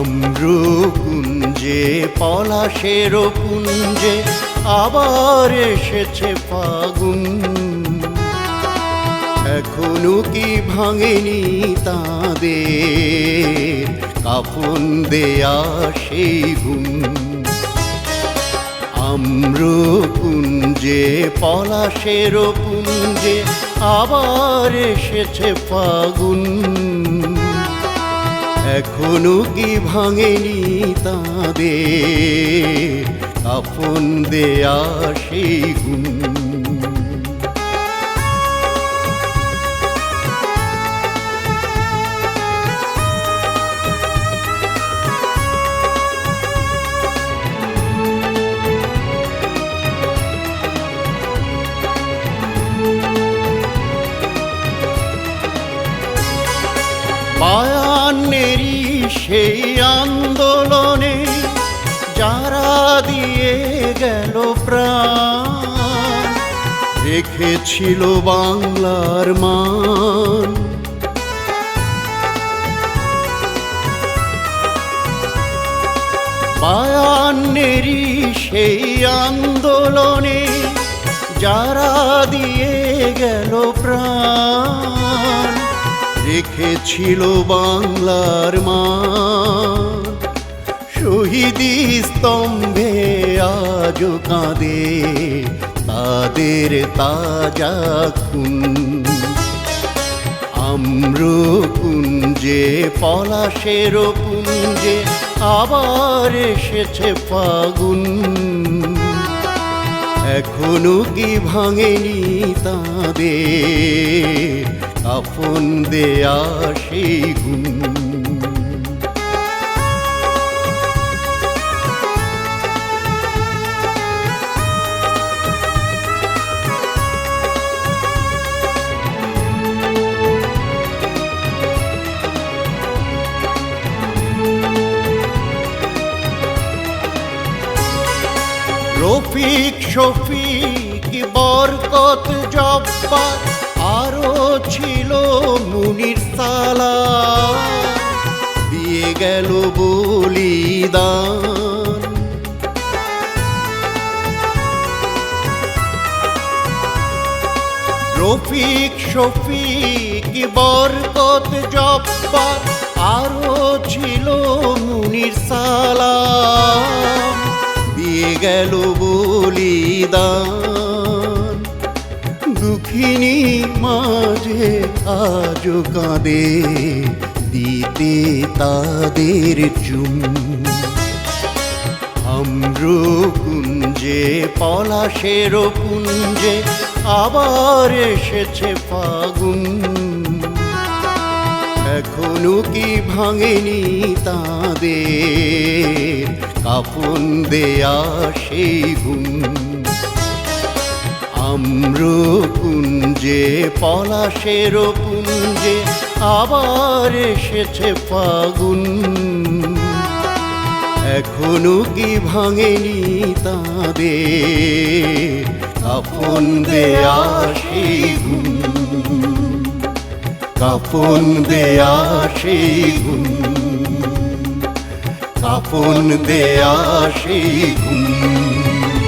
আম্রকুঞ্জে পলাশের পুঞ্জে আবার এসেছে ফাগুন। এখনও কি ভাঙেনি তাদের কাফন দেয়া সেই ঘুম আম্রকুঞ্জে পলাশের পুঞ্জে আবার এসেছে ফাগুন। এখনও কি ভাঙেনি তাদের কাফন দেয়া সেই ঘুম বায়ান্নেরই সেই আন্দোলনে যারা দিয়ে গেল প্রাণ, রেখেছিল বাংলার মান। বায়ান্নেরই সেই আন্দোলনে যারা দিয়ে গেল প্রাণ রেখেছিল বাংলার মা। শহীদি স্তম্ভে আজ কাঁদে, তাদের তাজা খুন। আম্রকুঞ্জে পলাশের পুঞ্জে আবার এসেছে ফাগুন। এখনও কি ভাঙেনি তাদের কাফন দেয়া সেই গুণ। রফিক শফিক বরকত জব্বা আরও ছিল মুনির সালা। দিয়ে গেল বলিদান। রফিক, শফিক, বরকত জব্বা আরও ছিল মুনির সালাম দিয়ে গেল বলিদান। দুঃখিনী মাঝে আজ কাঁদে, দিতে তাদের চুম। আম্রকুঞ্জে পলাশের পুঞ্জে আবার এসেছে ফাগুন। এখনও কি ভাঙেনি তাদের কাফন দেয়া সেই ঘুম। আম্রকুঞ্জে পলাশের পুঞ্জে আবার এসেছে ফাগুন। এখনও কি ভাঙেনি তাদের কাফন দেয়া সেই ঘুম। কাফন দেয়া সেই ঘুম। কাফন দেয়া সেই ঘুম।